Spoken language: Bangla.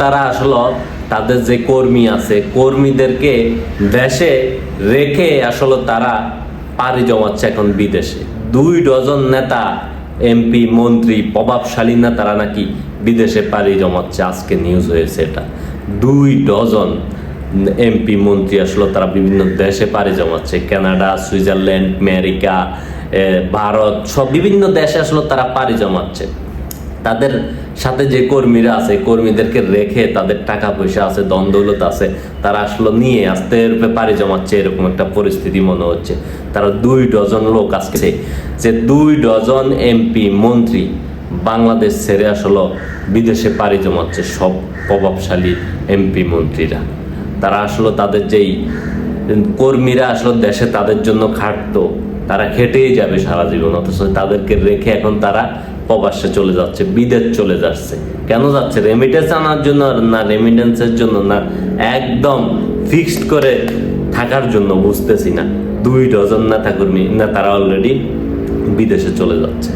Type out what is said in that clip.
তারা আসলে, তাদের যে কর্মী আছে, কর্মীদেরকে দেশে রেখে আসলে তারা পাড়ি জমাচ্ছে এখন বিদেশে। দুই ডজন নেতা, এমপি, মন্ত্রী, প্রভাবশালী নেতারা নাকি বিদেশে পাড়ি জমাচ্ছে, আজকে নিউজ হয়েছে এটা। দুই ডজন এমপি, মন্ত্রী আসলে, তারা বিভিন্ন দেশে পাড়ি জমাচ্ছে। কানাডা, সুইজারল্যান্ড, আমেরিকা ভারত, সব বিভিন্ন দেশে আসলে তারা পাড়ি জমাচ্ছে। তাদের সাথে যে কর্মীরা আছে, কর্মীদেরকে রেখে তাদের টাকা পয়সা আছে দ্বন্দ্বলত আছে, তারা আসলে নিয়ে আসতে পাড়ি জমাচ্ছে, এরকম একটা পরিস্থিতি মনে হচ্ছে। তারা দুই ডজন লোক আসছে যে দুই ডজন এমপি মন্ত্রী বাংলাদেশ ছেড়ে আসলে বিদেশে পাড়ি জমাচ্ছে সব প্রভাবশালী এমপি মন্ত্রীরা। তারা আসলে তাদের যেই কর্মীরা আসলে দেশে তাদের জন্য খাটতো তারা খেটেই যাবে সারা জীবন, অথচ তাদেরকে রেখে এখন তারা প্রবাসে চলে যাচ্ছে, বিদেশ চলে যাচ্ছে। কেন যাচ্ছে? রেমিটেন্স আনার জন্য না রেমিটেন্সের জন্য না, একদম ফিক্সড করে থাকার জন্য বুঝতেছি না। দুই ডজন না থাকুর না, তারা অলরেডি বিদেশে চলে যাচ্ছে।